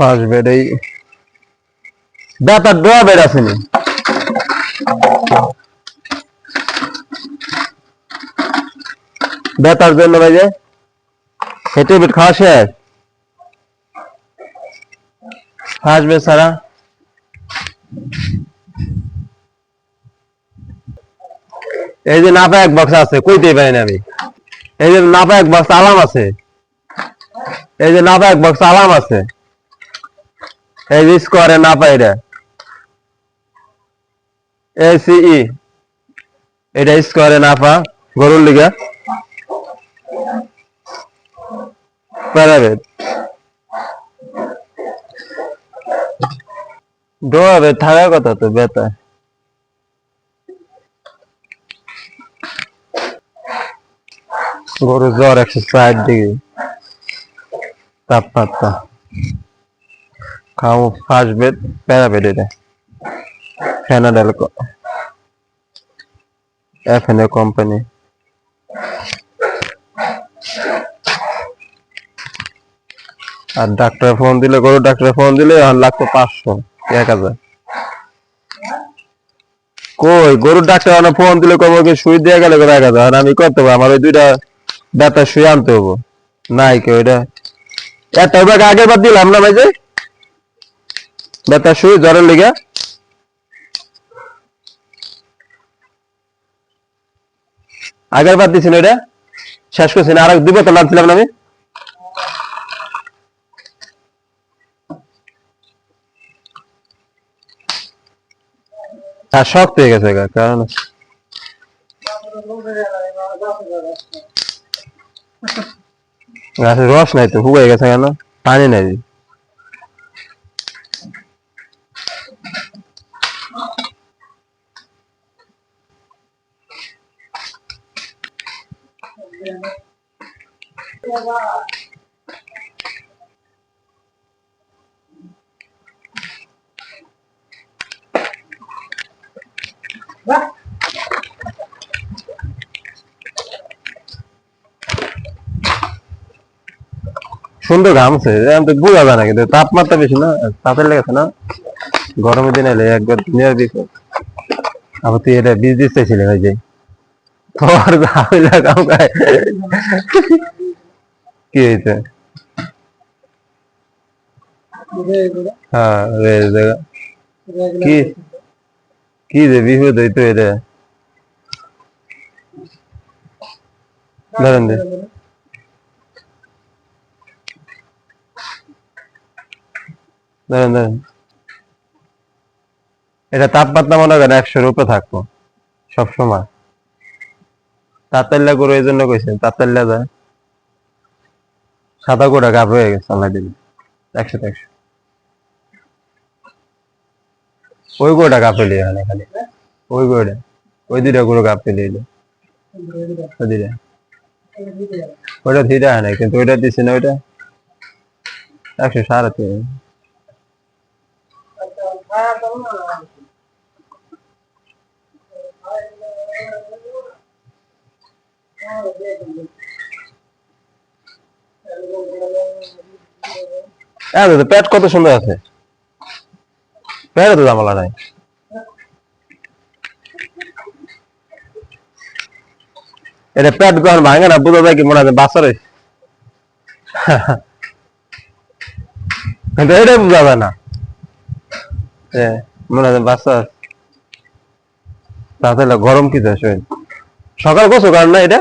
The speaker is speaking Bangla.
ফার্স্ট বেড এই ব্যথার ডোয়া বেড আসেনি ব্যথার জন্য ভাই যে হেঁটে বেড খাওয়া শেষ? ফার্স্ট বেড সারা। এই যে নাপা এক বক্স আছে, কইতেই পারি না আমি। এই যে নাপা এক বক্স আলাম আছে। এই যে নাপা এক বক্স আলাম আছে। এই যে স্কোয়ারে নাপা এটা এসিই এটা স্কোয়ারে নাপা গরুর লিগা প্যারাবেদ ডোয়াবে থাকার কথা তো বেতা গরু জ্বর একশো ষাট ডিগ্রি তাপমাত্রা খাও ফার্স্ট বেড প্যারাবেড এটা ফ্যানাডেল এফ এন এ কোম্পানি আর ডাক্তার ফোন দিলে, গরু ডাক্তার ফোন দিলে লাগতো পাঁচশো, এক হাজার। কই, গরুর ডাক্তার অনেক ফোন দিলে কব কি সুই দিয়ে গেলে করে এক হাজার আমি করতে পারব আমার ওই দুইটা ব্যথা শুয়ে আনতে হব নাই এটা একটা ব্যাগ আগের বার দিলাম না ভাই যে? ব্যথা শুই জ্বরের লেগে? আগের বার দিছিল এটা? শেষ করছি না আর দুই বোতল আনছিলাম আমি। হ্যাঁ শক্ত হয়ে গেছে কারণ রস নাই তো হুয়ে গেছে কেন? পানি নাই। সুন্দর ঘামছে এখন তো বোঝা যায় না কিন্তু তাপমাত্রা বেশি না, তাপের লেগেছে না? গরমের দিন এলে একবার দুনিয়ার বিপদ আবার তুই এটা বীজ দিতে চাইছিলি ভাই যে? হয়েছে? হ্যাঁ ধরেন। এটা তাপমাত্রা মনে করেন একশোর উপরে থাকব সবসময়। তাতাল্লা করে এই জন্য কইছেন তাতাল্লা যায়। সাদা গোড়া গাপ হয়ে গেছে, আল্লাহ দিলে। একশো একশো। ওই গোড়া গাপ পেলে খালি। ওই গোড়া ওই দুইটা গুলো গাপ পেলে এলো ওইটা ধীরে হয় না কিন্তু ওইটা দিছে না ওইটা। একশো সাড়ে তিন। হ্যাঁ দাদা প্যাট কত সুন্দর আছে? প্যাটে তো জামালা নাই। এটা প্যাট যখন ভাঙে না, বোঝা যায় কি মনে হয় রয়েছে? কিন্তু এটাই বোঝা যায় না। মনে হয় বাচ্চা আছে। তাতে হলো গরম কি দেয় শরীর? সকাল গোসল করেন না এটা?